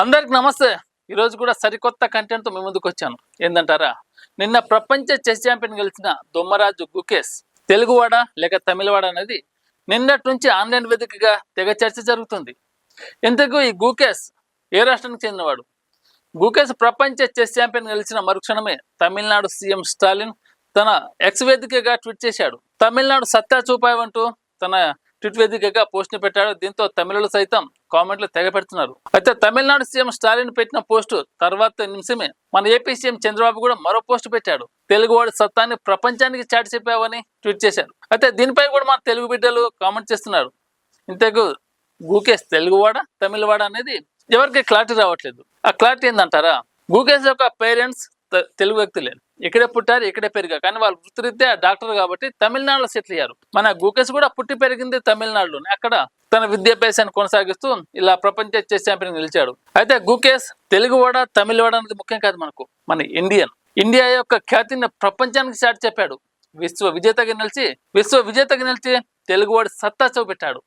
అందరికి నమస్తే. ఈరోజు కూడా సరికొత్త కంటెంట్తో మీ ముందుకు వచ్చాను. ఏందంటారా? నిన్న ప్రపంచ చెస్ ఛాంపియన్ గెలిచిన దొమ్మరాజు గుకేష్ తెలుగువాడ లేక తమిళవాడ అనేది నిన్నటి నుంచి ఆన్లైన్ వేదికగా తెగ చర్చ జరుగుతుంది. ఇంతకు ఈ గుకేష్ ఏ రాష్ట్రానికి చెందినవాడు? గుకేష్ ప్రపంచ చెస్ ఛాంపియన్ గెలిచిన మరుక్షణమే తమిళనాడు సీఎం స్టాలిన్ తన ఎక్స్ వేదికగా ట్వీట్ చేశాడు. తమిళనాడు సత్తా చూపావంటూ తన ట్విట్ వేదికగా పోస్ట్ని పెట్టాడు. దీంతో తమిళులు సైతం కామెంట్లు తెగ పెడుతున్నారు అయితే తమిళనాడు సీఎం స్టాలిన్ పెట్టిన పోస్టు తర్వాత నిమిషమే మన ఏపీ సీఎం చంద్రబాబు కూడా మరో పోస్ట్ పెట్టాడు. తెలుగువాడి సత్తాన్ని ప్రపంచానికి చాటి చెప్పావని ట్వీట్ చేశారు. అయితే దీనిపై కూడా మన తెలుగు బిడ్డలు కామెంట్ చేస్తున్నారు. ఇంతకు గూకేష్ తెలుగువాడ తమిళవాడ అనేది ఎవరికి క్లారిటీ రావట్లేదు. ఆ క్లారిటీ ఏందంటారా? గూకేష్ యొక్క పేరెంట్స్ తెలుగు వ్యక్తులే ఇక్కడే పుట్టారు ఇక్కడే పెరిగారు. కానీ వాళ్ళు వృత్తిరీత్యా డాక్టర్ కాబట్టి తమిళనాడులో సెటిల్ అయ్యారు. మన గూకేష్ కూడా పుట్టి పెరిగింది తమిళనాడులోనే. అక్కడ తన విద్యాభ్యాసాన్ని కొనసాగిస్తూ ఇలా ప్రపంచ చెస్ ఛాంపియన్ నిలిచాడు. అయితే గూకేష్ తెలుగువాడ తమిళవాడ అనేది ముఖ్యం కాదు మనకు మన ఇండియన్. ఇండియా యొక్క ఖ్యాతిని ప్రపంచానికి చాటి చెప్పాడు. విశ్వ విజేతగా నిలిచి విశ్వ విజేతగా నిలిచి తెలుగువాడి సత్తా చూపెట్టాడు.